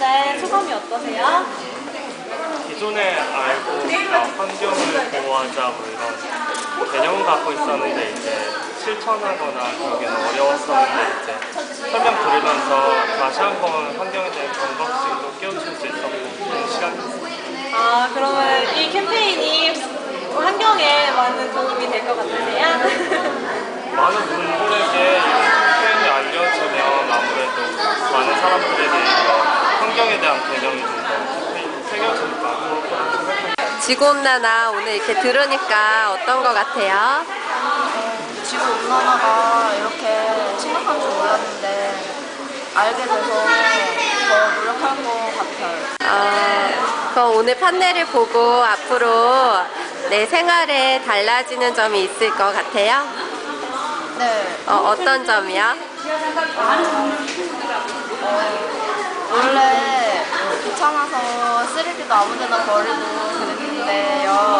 오셨는데 소감이 어떠세요? 기존에 알고 아, 환경을 보호하자 뭐 이런 개념은 갖고 있었는데 이제 실천하거나 그러기는 어려웠었는데 이제 설명 들으면서 다시 한번 환경에 대한 경각심도 깨우칠 수 있었고 그런 시간이었어요. 아, 그러면 이 캠페인이 환경에 많은 도움이 될 것 같으세요? 많은 분들에게 이 캠페인이 알려지면 아무래도 많은 사람들에게 이런 환경에 대한 개념이 좀 생각합니다. 지구온난화 오늘 이렇게 들으니까 어떤 것 같아요? 지구 온난화가 이렇게 심각한 줄 몰랐는데 알게 돼서 더 노력할 것 같아요. 어, 그럼 오늘 판넬을 보고 앞으로 내 생활에 달라지는 점이 있을 것 같아요? 네, 어, 어떤 점이요? 원 귀찮아서 쓰레기도 아무데나 버리고 그랬는데요.